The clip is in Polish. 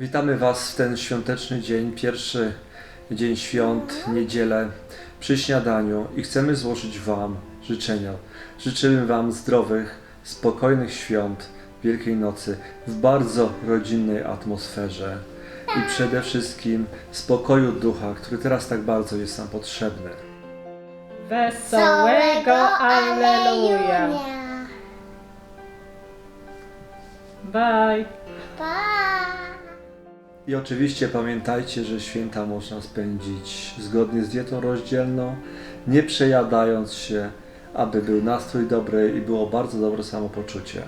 Witamy Was w ten świąteczny dzień, pierwszy dzień świąt, niedzielę przy śniadaniu i chcemy złożyć Wam życzenia. Życzymy Wam zdrowych, spokojnych świąt Wielkiej Nocy w bardzo rodzinnej atmosferze i przede wszystkim spokoju ducha, który teraz tak bardzo jest nam potrzebny. Wesołego Alleluja. Bye. Pa! I oczywiście pamiętajcie, że święta można spędzić zgodnie z dietą rozdzielną, nie przejadając się, aby był nastrój dobry i było bardzo dobre samopoczucie.